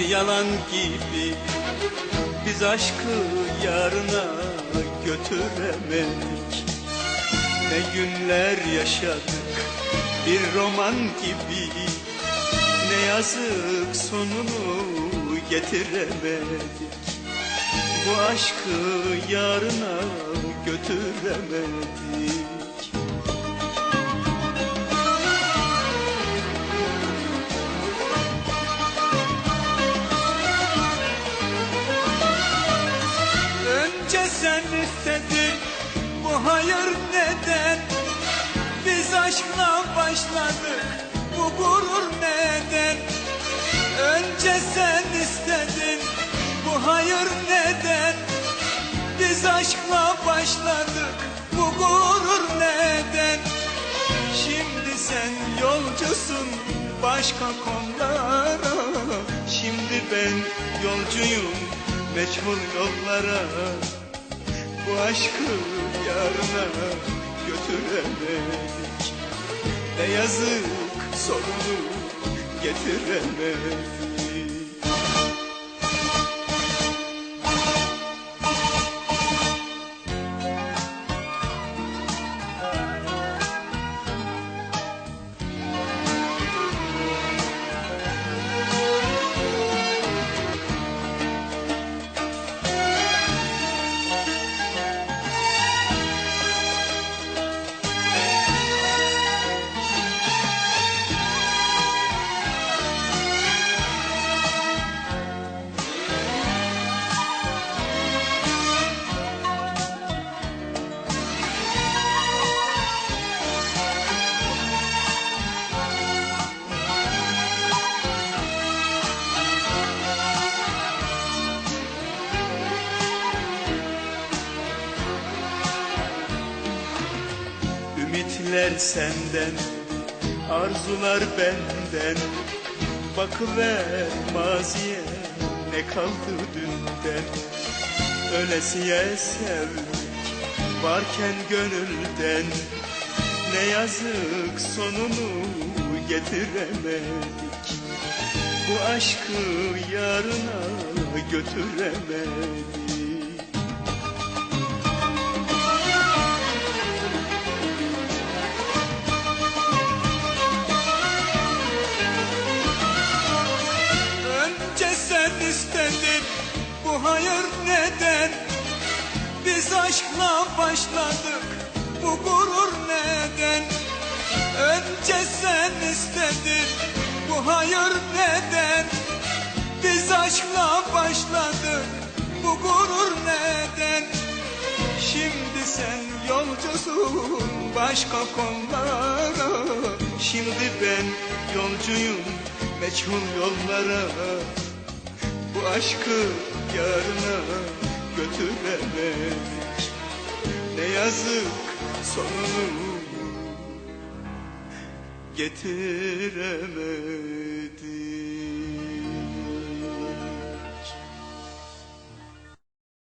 Bir yalan gibi Biz aşkı yarına götüremedik. Ne günler yaşadık bir roman gibi Ne yazık sonunu getiremedik. Bu aşkı yarına götüremedik aşkla başladık bu gurur neden? Önce sen istedin bu hayır neden? Biz aşkla başladık bu gurur neden? Şimdi sen yolcusun başka konulara. Şimdi ben yolcuyum meçhul yollara. Bu aşkı yarına götüremedik. Ne yazık sonunu getiremedik Ümitler senden, arzular benden. Bakıver maziye ne kaldı dünden? Ölesiye sevdik varken gönülden. Ne yazık sonunu getiremedik. Bu aşkı yarına götüremedik neden Biz aşkla başladık? Bu gurur neden? Önce sen istedin bu hayır neden? Biz aşkla başladık bu gurur neden? Şimdi sen yolcusun başka konulara. Şimdi ben yolcuyum meçhul yollara. Bu aşkı yarına götüremedik Ne yazık sonunu getiremedik